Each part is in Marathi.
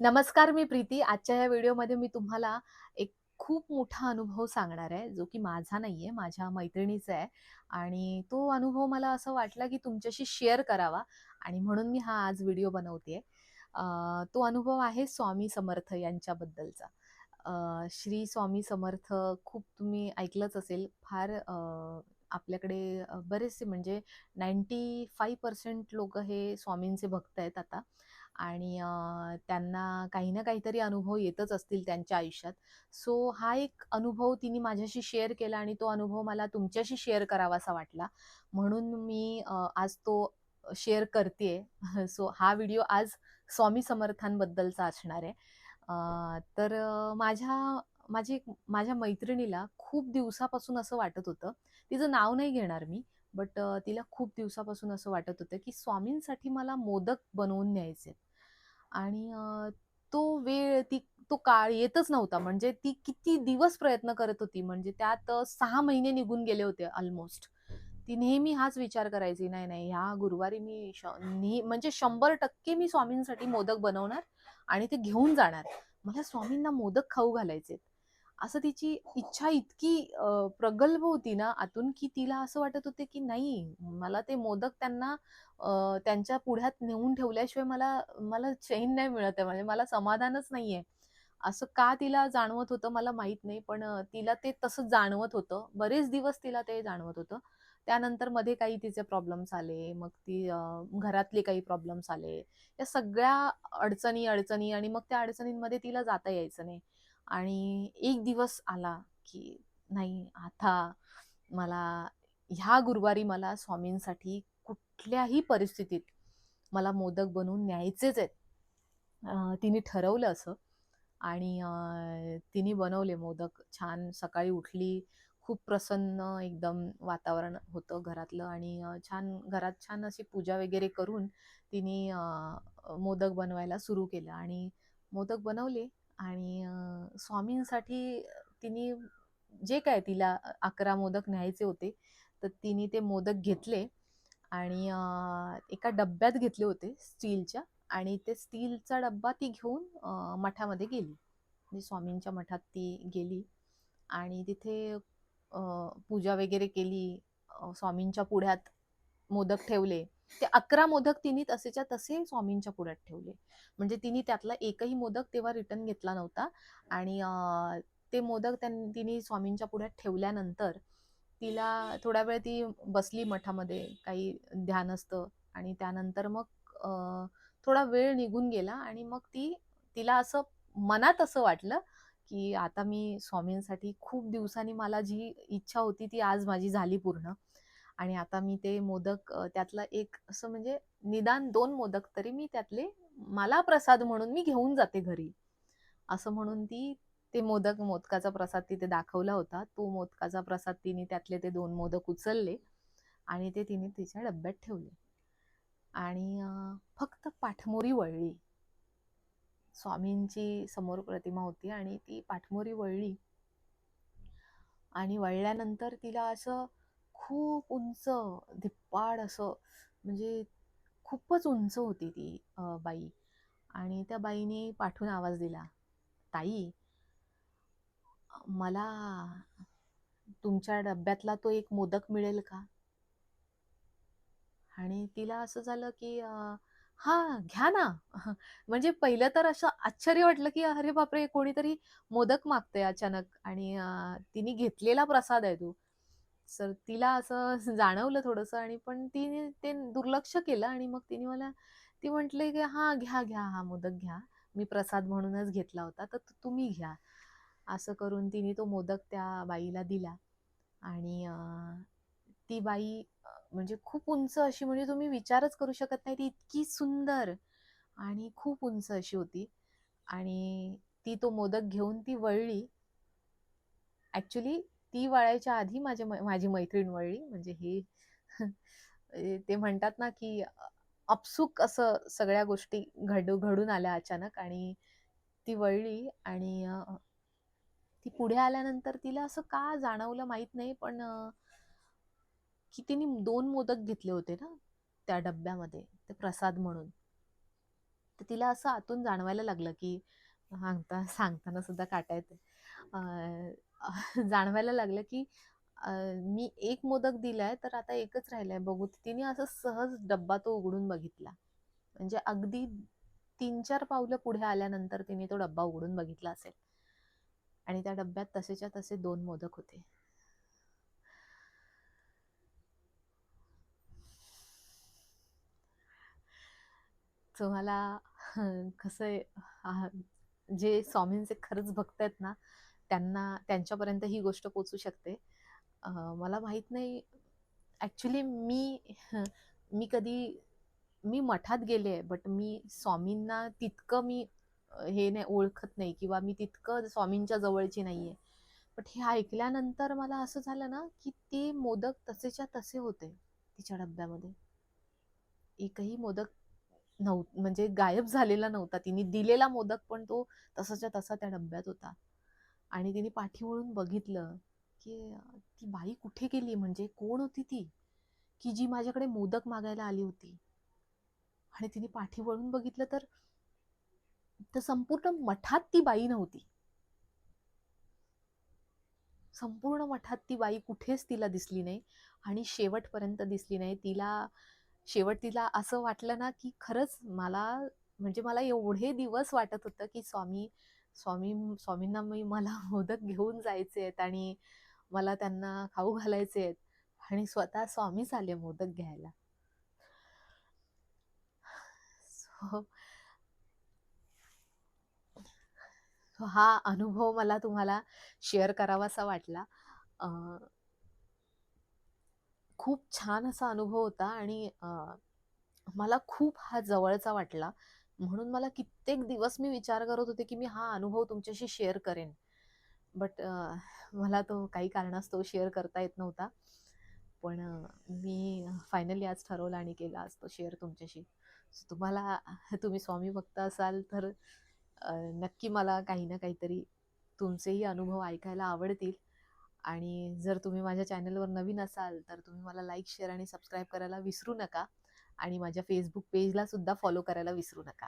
नमस्कार, मी प्रीती. आजच्या या व्हिडिओमध्ये मी तुम्हाला एक खूप मोठा अनुभव सांगणार आहे, जो की माझा नाही आहे माझ्या मैत्रिणीचा आहे आणि तो अनुभव मला असं वाटला, की तुमच्याशी शेअर करावा आणि म्हणून मी हा आज व्हिडिओ बनवते तो अनुभव आहे स्वामी समर्थ यांच्याबद्दलचा. श्री स्वामी समर्थ खूप तुम्ही ऐकलंच असेल. फार आपल्याकडे बरेचसे म्हणजे 95% लोकं हे स्वामींचे भक्त आहेत आता आणि त्यांना काही ना काहीतरी अनुभव येतच असतील त्यांच्या आयुष्यात. सो हा एक अनुभव तिने माझ्याशी शेअर केला आणि तो अनुभव मला तुमच्याशी शेअर करावासा वाटला. म्हणून मी आज तो शेअर करते सो हा व्हिडिओ आज स्वामी समर्थांबद्दलचा असणार आहे. तर माझ्या माझी एक माझ्या मैत्रिणीला खूप दिवसापासून असं वाटत होतं. तिचं नाव नाही घेणार मी, बट तिला खूप दिवसापासून असं वाटत होतं, की स्वामींसाठी मला मोदक बनवून न्यायचे आणि तो वेळ ती तो काळ येतच नव्हता. म्हणजे ती किती दिवस प्रयत्न करत होती. म्हणजे त्यात सहा महिने निघून गेले होते ऑलमोस्ट ती नेहमी हाच विचार करायची, "नाही, नाही, ह्या गुरुवारी मी श नेह म्हणजे 100% मी स्वामींसाठी मोदक बनवणार आणि ते घेऊन जाणार. मला स्वामींना मोदक खाऊ घालायचे असं तिची इच्छा इतकी प्रगल्भ होती ना आतून, की तिला असं वाटत होते, की नाही मला ते मोदक त्यांना त्यांच्या पुढ्यात नेऊन ठेवल्याशिवाय मला मला चैन नाही मिळत आहे. म्हणजे मला समाधानच नाहीये. असं का तिला जाणवत होतं मला माहीत नाही. पण तिला ते तसं जाणवत होतं. बरेच दिवस तिला ते जाणवत होतं. त्यानंतरमध्ये काही तिचे प्रॉब्लेम्स आले. मग ती घरातले काही प्रॉब्लेम्स आले. या सगळ्या अडचणी, अडचणी आणि मग त्या अडचणींमध्ये तिला जाता यायचं नाही. आणि एक दिवस आला, की नाही आता मला ह्या गुरुवारी मला स्वामींसाठी कुठल्याही परिस्थितीत मला मोदक बनवून न्यायचेच आहेत. तिने ठरवलं असं आणि तिने बनवले मोदक. छान सकाळी उठली, खूप प्रसन्न एकदम वातावरण होतं घरातलं आणि छान घरात छान अशी पूजा वगैरे करून तिने मोदक बनवायला सुरू केलं आणि मोदक बनवले आणि स्वामींसाठी तिने जे काय तिला अकरा मोदक न्यायचे होते, तर तिने ते मोदक घेतले आणि एका डब्यात घेतले होते स्टीलच्या आणि ते स्टीलचा डब्बा ती घेऊन मठामध्ये गेली. म्हणजे स्वामींच्या मठात ती गेली आणि तिथे पूजा वगैरे केली. स्वामींच्या पुढ्यात मोदक ठेवले. ते 11 मोदक तिने तसेच्या तसे स्वामींच्या पुढ्यात ठेवले. म्हणजे तिने त्यातला एकही मोदक तेव्हा रिटर्न घेतला नव्हता आणि ते मोदक त्यां तिने स्वामींच्या पुढ्यात ठेवल्यानंतर तिला थोडा वेळ ती बसली मठामध्ये. काही ध्यान असतं आणि त्यानंतर मग थोडा वेळ निघून गेला आणि मग ती तिला असं मनात असं वाटलं, की आता मी स्वामींसाठी खूप दिवसांनी मला जी इच्छा होती ती आज माझी झाली पूर्ण आणि आता मी ते मोदक त्यातलं त्यातला एक असं म्हणजे निदान दोन मोदक तरी मी त्यातले मला प्रसाद म्हणून मी घेऊन जाते घरी. असं म्हणून ती ते मोदक मोदकाचा प्रसाद तिथे दाखवला होता. तो मोदकाचा प्रसाद तिने त्यातले ते दोन मोदक उचलले आणि ते तिने तिच्या डब्यात ठेवले. आणि फक्त पाठमोरी वळली. स्वामींची समोर प्रतिमा होती आणि ती पाठमोरी वळली. आणि वळल्यानंतर तिला असं खूप उंच, धिप्पाड असं म्हणजे खूपच उंच होती ती बाई आणि त्या बाईने पाठून आवाज दिला, "ताई" "मला तुमच्या डब्यातला तो एक मोदक मिळेल का?" आणि तिला असं झालं, की हा घ्या ना." म्हणजे पहिलं तर असं आश्चर्य वाटलं, की अरे बापरे! कोणीतरी मोदक मागतंय अचानक आणि तिने घेतलेला प्रसाद आहे तू सर तिला असं जाणवलं थोडंसं आणि पण तिने ते दुर्लक्ष केलं आणि मग तिने मला ती म्हटली, की "हां, घ्या, घ्या. हा मोदक घ्या. मी प्रसाद म्हणूनच घेतला होता, तर तुम्ही घ्या." असं करून तिने तो मोदक त्या बाईला दिला आणि ती बाई म्हणजे खूप उंच अशी म्हणजे तुम्ही विचारच करू शकत नाही ती इतकी सुंदर आणि खूप उंच अशी होती आणि ती तो मोदक घेऊन ती वळली. ॲक्च्युली ती वळायच्या आधी माझ्या माझी मैत्रीण वळली. म्हणजे हे ते म्हणतात ना, की अपसुक असं सगळ्या गोष्टी घडू घडून आल्या अचानक आणि ती वळली आणि ती पुढे आल्यानंतर तिला असं का जाणवलं माहीत नाही, पण की तिने दोन मोदक घेतले होते ना, त्या डब्यामध्ये ते प्रसाद म्हणून. तर तिला असं आतून जाणवायला लागलं की सांगता सांगताना सुद्धा काटा येते जाणवायला लागलं की मी एक मोदक दिलाय तर आता एकच राहिलाय बघू. तिने असं सहज डब्बा तो उघडून बघितला. म्हणजे अगदी तीन चार पावलं पुढे आल्यानंतर तिने तो डब्बा उघडून बघितला असेल. आणि त्या डब्यात तसेच्या तसे दोन मोदक होते. तुम्हाला कसं आहे जे स्वामींचे खरंच भक्त आहेत ना त्यांना त्यांच्यापर्यंत ही गोष्ट पोचू शकते. मला माहीत नाही ॲक्च्युली मी मी कधी मी मठात गेले आहे बट मी स्वामींना तितकं मी हे नाही ओळखत नाही किंवा मी तितकं स्वामींच्या जवळची नाही आहे. बट हे ऐकल्यानंतर मला असं झालं ना की ते मोदक तसेच्या तसे होते तिच्या डब्यामध्ये. एकही मोदक नव्ह म्हणजे गायब झालेला नव्हता. तिने दिलेला मोदक पण तो तसाच्या तसा त्या डब्यात होता. आणि तिने पाठी वळून बघितलं की ती बाई कुठे गेली? म्हणजे कोण होती ती? की जी माझ्याकडे मोदक मागायला आली होती. आणि तिने पाठी वळून बघितलं तर तर संपूर्ण मठात ती बाई नव्हती. संपूर्ण मठात ती बाई कुठेच तिला दिसली नाही आणि शेवटपर्यंत दिसली नाही. तिला शेवट तिला असं वाटलं ना की खरंच मला म्हणजे मला एवढे दिवस वाटत होतं की स्वामी स्वामी स्वामींना मी मला मोदक घेऊन जायचे आहेत आणि मला त्यांना खाऊ घालायचे आहेत आणि स्वतः स्वामीच आले मोदक घ्यायला. सो हा अनुभव मला तुम्हाला शेअर करावासा वाटला. खूप छान असा अनुभव होता आणि मला खूप हा जवळचा वाटला. म्हणून मला कित्येक दिवस मी विचार करत होते की मी हा अनुभव तुमच्याशी शेअर करेन. बट मला तो काही कारणास्तव शेअर करता येत नव्हता. पण मी फायनली आज ठरवलं आणि केला आज तो शेअर तुमच्याशी. So तुम्हाला तुम्ही स्वामी भक्त असाल तर नक्की मला काही ना काहीतरी तुमचेही अनुभव ऐकायला आवडतील. आणि जर तुम्ही माझ्या चॅनलवर नवीन असाल तर तुम्ही मला लाईक शेअर आणि सबस्क्राईब करायला विसरू नका. आणि माझ्या फेसबुक पेजला सुद्धा फॉलो करायला विसरू नका.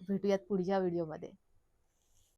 भेटूयात पुढच्या व्हिडिओमध्ये